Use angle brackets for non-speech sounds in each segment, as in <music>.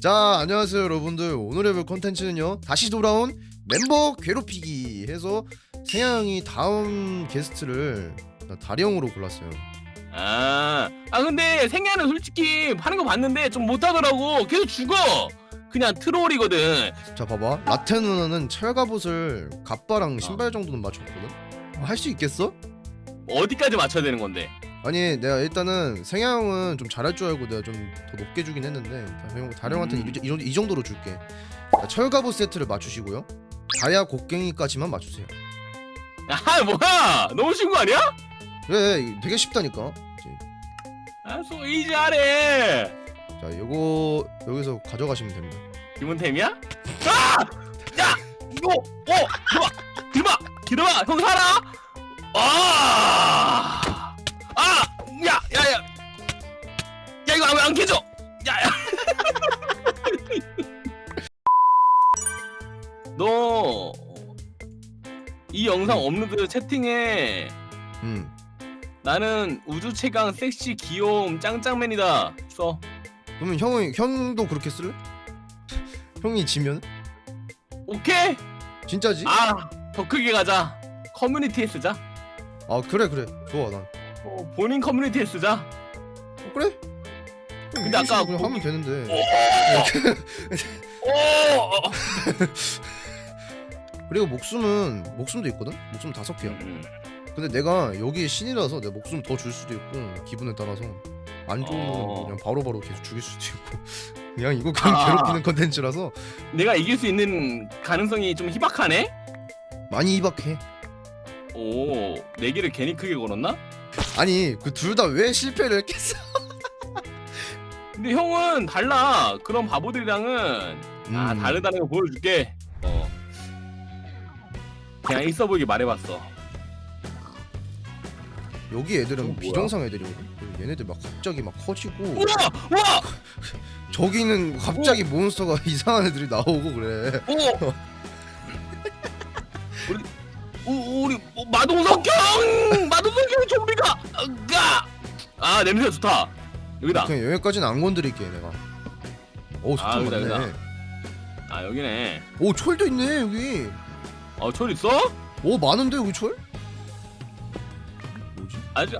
자 안녕하세요 여러분들 오늘의 볼 컨텐츠는요 다시 돌아온 멤버 괴롭히기 해서 세양이 다음 게스트를 다리형으로 골랐어요 아, 아 근데 생야는 솔직히 하는 거 봤는데 좀 못하더라고. 계속 죽어. 그냥 트롤이거든. 자 봐봐 라테 누나는 철갑옷을 갑바랑 신발 정도는 맞췄거든 할 수 있겠어? 어디까지 맞춰야 되는 건데? 아니 내가 일단은 생양은 좀 잘할 줄 알고 내가 좀 더 높게 주긴 했는데 다령- 다령한테는 음. 이, 정- 이 정도로 줄게 자, 철갑옷 세트를 맞추시고요 다야 곡괭이까지만 맞추세요 아 뭐야? 너무 쉬운 거 아니야? 그래 되게 쉽다니까. 아, 소 이지하래. 자 요거 여기서 가져가시면 됩니다 기본템이야? 아! 야! 이거! 어! 들어봐! 들어봐! 들어봐! 형 살아! 아! 아! 이거 안, 안 깨져! 야! 야! 너... 이 영상 업로드 채팅에 음 나는 우주 최강 섹시 귀여움 짱짱맨이다 써 그러면 형이 형도 그렇게 쓸래? 형이 지면 오케이? 진짜지? 아더 크게 가자 커뮤니티에 쓰자 아 그래 그래 좋아 난 어, 본인 커뮤니티에 쓰자 어, 그래? 근데 아까 그냥 하면 되는데 오! <laughs> 그리고 목숨은 목숨도 있거든? 목숨 다섯 개야 음, 근데 내가 여기 신이라서 내 목숨 더 줄 수도 있고 기분에 따라서 안 좋으면 어. 그냥 바로바로 계속 죽일 수도 있고 <laughs> 그냥 이거 그냥 아. 괴롭히는 컨텐츠라서 내가 이길 수 있는 가능성이 좀 희박하네? 많이 이박해 오 내기를 괜히 크게 걸었나? 아니 그 둘 다 왜 실패를 했겠어 <laughs> 근데 형은 달라 그런 바보들이랑은 아 음. 다르다는 거 보여줄게 어 그냥 있어 보이게 말해봤어 여기 애들은 뭐야? 비정상 애들이거든 얘네들 막 갑자기 막 커지고 우와! 우와! <laughs> 저기는 갑자기 몬스터가 <laughs> 이상한 애들이 나오고 그래 오! 우리 우, 우리 뭐 마동석경! 마동석경 좀비가 가! 아 냄새 좋다 여기다 그냥 여기까지는 안 건드릴게 내가 오 아, 스톤 여기다, 많네 아 여기네 오 철도 있네 여기 어 철 있어? 오 많은데 여기 철? 뭐지? 아주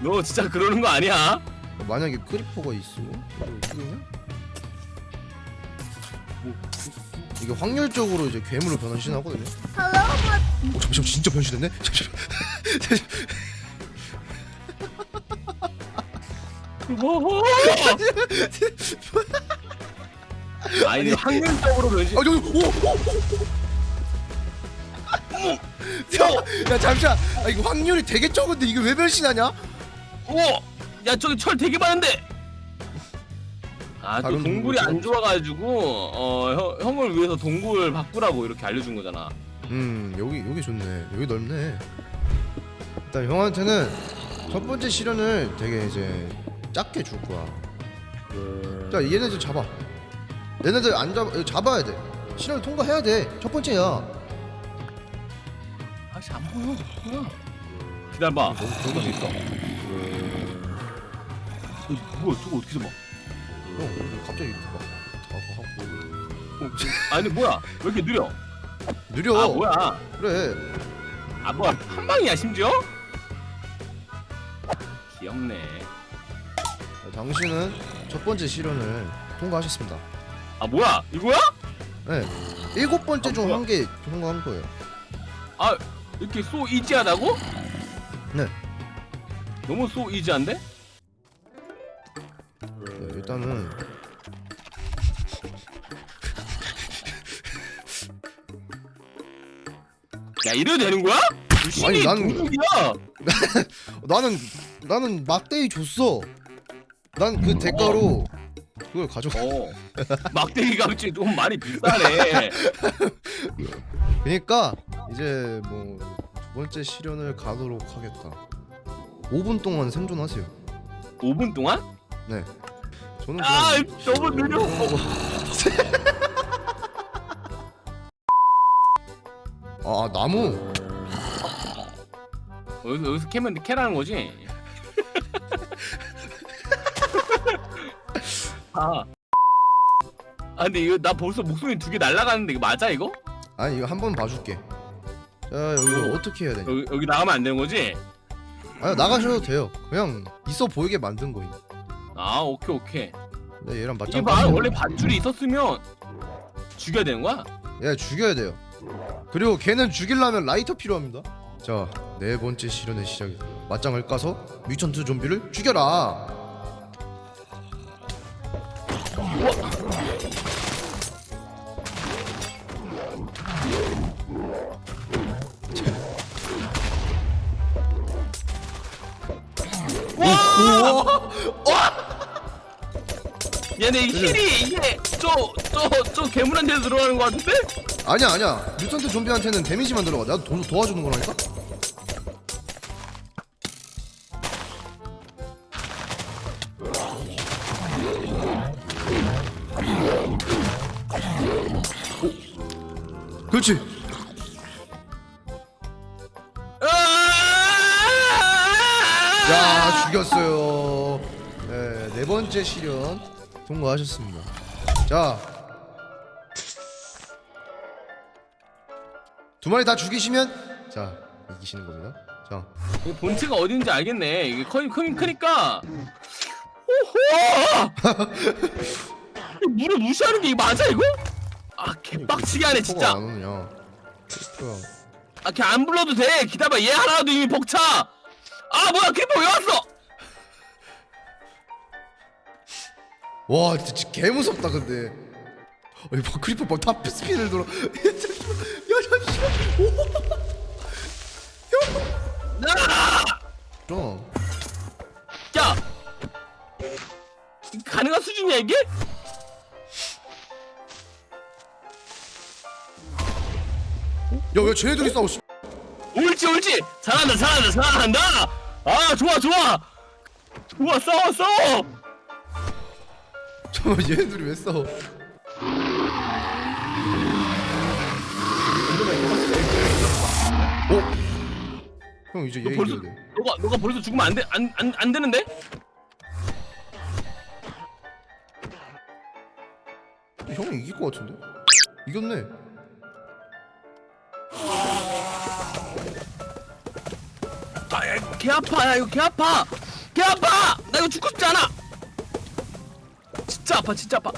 너 진짜 그러는 거 아니야? 만약에 크리퍼가 있어 이거 어떻게 해? 뭐, 이게 확률적으로 이제 괴물로 변신하거든요 오 잠시만 진짜 변신했네? 잠시만 <laughs> 아니 확률적으로 변신 아 저기 오! 오! 야, 야 잠시만 아 이거 확률이 되게 적은데 이게 왜 변신하냐? 오! 야 저기 철 되게 많은데 아또 다른 동굴이? 안 좋아가지고 어 형, 형을 위해서 동굴 바꾸라고 이렇게 알려준 거잖아 음 여기 여기 좋네 여기 넓네 일단 형한테는 첫 번째 시련을 되게 이제 작게 줄 거야. 자 얘네들 잡아. 얘네들 안 잡아 잡아야 돼. 시련을 통과해야 돼 첫 번째야. 아씨 안 보여 뭐야 기다려봐. 너무 너무 재밌다 어, 뭐야 저거 어떻게 잡아? 형 이거 갑자기 막 하고. 어, 아니 뭐야? 왜 이렇게 느려? 느려. 아 뭐야? 그래. 아 뭐야? 한 방이야 심지어? 귀엽네 자, 당신은 첫 번째 시련을 통과하셨습니다 아 뭐야 이거야? 네 일곱 번째 아, 중 뭐야? 한 개 통과한 거예요 아 이렇게 소 이지하다고? 네. 너무 소 이지한데? 네, 일단은 야 이래도 되는 거야? 신이 아니, 난- 도둑이야 <laughs> 나는 나는 막대기 줬어. 난 그 대가로 그걸 가져가. 어 막대기 값이 좀 많이 비싸네 <laughs> 그러니까 이제 뭐 두 번째 시련을 가도록 하겠다. 5분 동안 생존하세요. 5분 동안? 네. 저는 아 그냥 너무 느려 <laughs> 아 나무. 여기서 여기서 캐면 캐라는 거지? 아파. 아 근데 이거 나 벌써 목소리 두 개 날라가는데 이거 맞아 이거? 아니 이거 한 번 봐줄게 자 여기 어떻게 해야 되냐 여기, 여기 나가면 안 되는 거지? 아니 나가셔도 돼요 그냥 있어 보이게 만든 거임 아 오케이 오케이. 네 얘랑 이게 맞짱 봐 원래 밧줄이 있었으면 죽여야 되는 거야? 얘 죽여야 돼요 그리고 걔는 죽이려면 라이터 필요합니다 자 네 번째 실현의 시작이다 맞짱을 까서 뮤턴트 좀비를 죽여라 얘네 이 힐이 이게 저저저 괴물한테 들어가는 거 같은데? 아니야 아니야. 뮤턴트 좀비한테는 데미지만 들어가. 내가 도, 도와주는 거라니까? 오. 그렇지 야 죽였어요 네, 네 번째 시련 통과하셨습니다 자 두 마리 다 죽이시면 자 이기시는 겁니다. 자이 본체가 어딘지 알겠네. 이게 커 크긴 크니까. 오호! 이 물을 무시하는 게 이거 맞아 이거? 아 개빡치게 하네 포가 진짜. 안? 아걔 안 불러도 돼. 기다봐 얘 하나도 이미 벅차. 아 뭐야 크리퍼 왜 왔어? 와 진짜 개 무섭다 근데. 어이 막 크리퍼 막탑 스피드를 돌아. <laughs> 야 잠시만. 아! 오. 야 가능한 수준이야 이게? 야왜 쟤네들이 싸워? 씨. 옳지 옳지 잘한다 잘한다 잘한다. 아 좋아 좋아 좋아 싸워 싸워. 잠깐 <laughs> 얘네들이 왜 싸워? 어? 형 이제 얘너 벌써 돼. 너가 너가 벌써 죽으면 안돼안안 안, 안 되는데? 형이 이길 것 같은데? 이겼네. 아, 야, 개 아파, 야, 이거 개 아파, 개 아파. 나 이거 죽고 싶지 않아. 진짜 아파, 진짜 아파.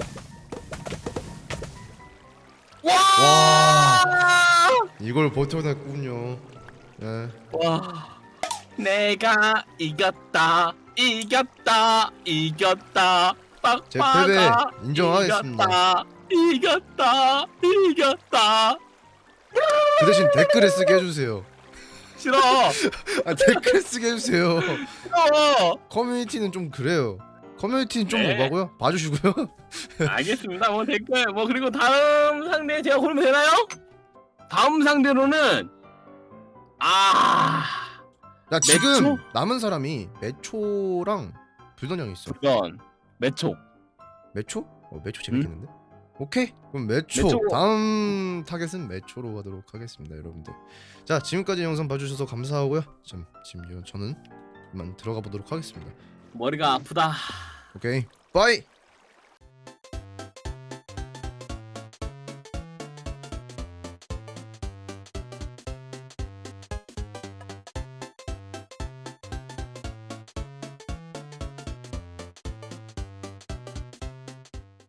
와, 와 이걸 버텨냈군요. 예. 와, 내가 이겼다, 이겼다, 이겼다. 제 빡빡아, 인정하겠습니다. 이겼다, 이겼다, 이겼다. 그 대신 댓글에 쓰게 해주세요. 싫어, <laughs> 아 댓글 쓰게 해주세요. 싫어. 커뮤니티는 좀 그래요. 커뮤니티는 좀 네. 뭐고요? 봐주시고요. <laughs> 알겠습니다. 뭐 댓글 뭐 그리고 다음 상대 제가 고르면 되나요? 다음 상대로는 아 야 지금 매초? 남은 사람이 매초랑 불던 형이 있어. 이건 매초 매초? 어 매초 재밌겠는데? 오케이 그럼 매초 매초. 다음 타겟은 매초로 가도록 하겠습니다 여러분들 자 지금까지 영상 봐주셔서 감사하고요 좀 지금 저는 그만 들어가 보도록 하겠습니다 머리가 아프다. 오케이 바이